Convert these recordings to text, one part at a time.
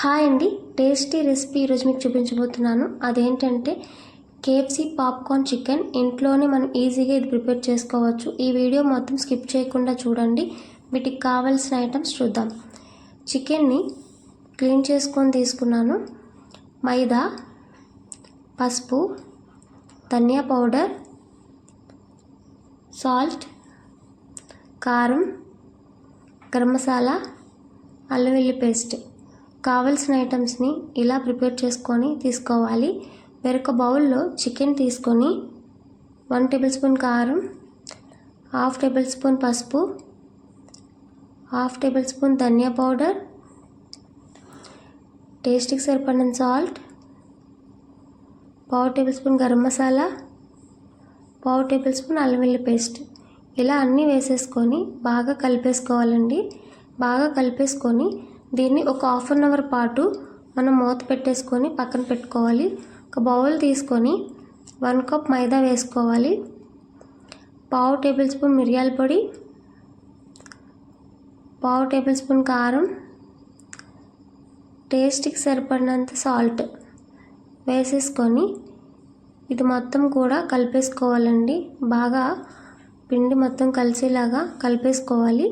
Hi అండి. Tasty recipe ఈరోజు మీకు చూపించబోతున్నాను. అదేంటంటే కేఎఫ్సీ పాప్కార్న్ చికెన్ ఇంట్లోనే మనం ఈజీగా ఇది ప్రిపేర్ చేసుకోవచ్చు. ఈ వీడియో మొత్తం స్కిప్ చేయకుండా చూడండి. వీటికి కావాల్సిన ఐటమ్స్ చూద్దాం. చికెన్ని క్లీన్ చేసుకొని తీసుకున్నాను. మైదా పసుపు ధనియా పౌడర్ సాల్ట్ కారం గరం మసాలా అల్లం వెల్లి పేస్ట్. కావలసిన ఐటమ్స్ని ఇలా ప్రిపేర్ చేసుకొని తీసుకోవాలి. వేరొక బౌల్లో చికెన్ తీసుకొని వన్ టేబుల్ స్పూన్ కారం హాఫ్ టేబుల్ స్పూన్ పసుపు హాఫ్ టేబుల్ స్పూన్ ధనియా పౌడర్ టేస్ట్కి సరిపడిన సాల్ట్ పావు టేబుల్ స్పూన్ గరం మసాలా పావు టేబుల్ స్పూన్ అల్లం వెల్లి పేస్ట్. ఇలా అన్నీ వేసేసుకొని బాగా కలిపేసుకోవాలండి. బాగా కలిపేసుకొని దీన్ని ఒక హాఫ్ అన్ అవర్ పాటు మనం మూత పెట్టేసుకొని పక్కన పెట్టుకోవాలి. ఒక బౌల్ తీసుకొని వన్ కప్ మైదా వేసుకోవాలి. పావు టేబుల్ స్పూన్ మిరియాల పొడి పావు టేబుల్ స్పూన్ కారం టేస్ట్కి సరిపడినంత సాల్ట్ వేసేసుకొని ఇది మొత్తం కూడా కలిపేసుకోవాలండి. బాగా పిండి మొత్తం కలిసేలాగా కలిపేసుకోవాలి.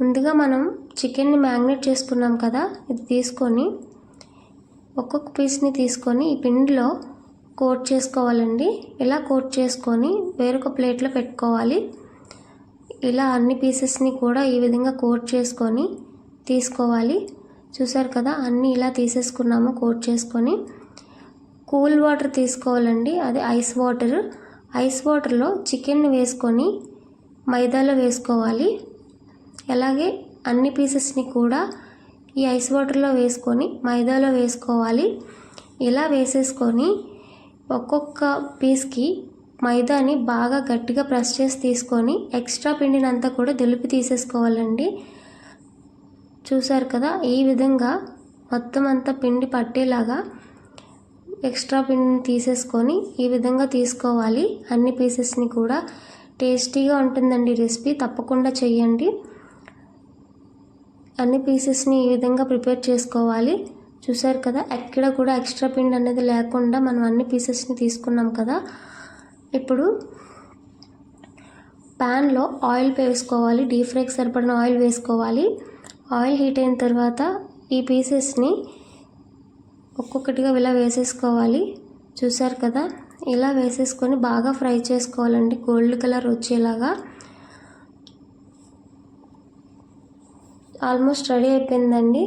ముందుగా మనం చికెన్ని మ్యాగ్నేట్ చేసుకున్నాం కదా ఇది తీసుకొని ఒక్కొక్క పీస్ని తీసుకొని ఈ పిండిలో కోట్ చేసుకోవాలండి. ఇలా కోట్ చేసుకొని వేరొక ప్లేట్లో పెట్టుకోవాలి. ఇలా అన్ని పీసెస్ని కూడా ఈ విధంగా కోట్ చేసుకొని తీసుకోవాలి. చూసారు కదా అన్నీ ఇలా తీసేసుకున్నాము కోట్ చేసుకొని. కూల్ వాటర్ తీసుకోవాలండి అది ఐస్ వాటర్. ఐస్ వాటర్లో చికెన్ని వేసుకొని మైదాలో వేసుకోవాలి. అలాగే అన్ని పీసెస్ని కూడా ఈ ఐస్ వాటర్లో వేసుకొని మైదాలో వేసుకోవాలి. ఇలా వేసేసుకొని ఒక్కొక్క పీస్కి మైదాని బాగా గట్టిగా ప్రెస్ చేసి తీసుకొని ఎక్స్ట్రా పిండినంతా కూడా దులిపి తీసేసుకోవాలండి. చూసారు కదా ఈ విధంగా మొత్తం అంతా పిండి పట్టేలాగా ఎక్స్ట్రా పిండిని తీసేసుకొని ఈ విధంగా తీసుకోవాలి. అన్ని పీసెస్ని కూడా టేస్టీగా ఉంటుందండి రెసిపీ తప్పకుండా చెయ్యండి. అన్ని పీసెస్ని ఈ విధంగా ప్రిపేర్ చేసుకోవాలి. చూసారు కదా ఎక్కడ కూడా ఎక్స్ట్రా పిండి అనేది లేకుండా మనం అన్ని పీసెస్ని తీసుకున్నాం కదా. ఇప్పుడు ప్యాన్లో ఆయిల్ వేసుకోవాలి డీప్ ఫ్రైకి సరిపడిన ఆయిల్ వేసుకోవాలి. ఆయిల్ హీట్ అయిన తర్వాత ఈ పీసెస్ని ఒక్కొక్కటిగా ఇలా వేసేసుకోవాలి. చూసారు కదా ఇలా వేసేసుకొని బాగా ఫ్రై చేసుకోవాలండి గోల్డ్ కలర్ వచ్చేలాగా. ఆల్మోస్ట్ రెడీ అయిపోయిందండి.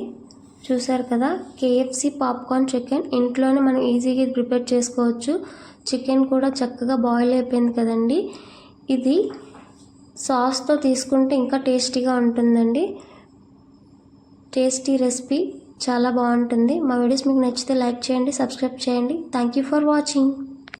చూసారు కదా కేఎఫ్సి పాప్కార్న్ చికెన్. ఇంట్లోనే మనం ఈజీగా ప్రిపేర్ చేసుకోవచ్చు. చికెన్ కూడా చక్కగా బాయిల్ అయిపోయింది కదండి. ఇది సాస్తో తీసుకుంటే ఇంకా టేస్టీగా ఉంటుందండి. టేస్టీ రెసిపీ చాలా బాగుంటుంది. మా వీడియోస్ మీకు నచ్చితే లైక్ చేయండి సబ్స్క్రైబ్ చేయండి. Thank you for watching.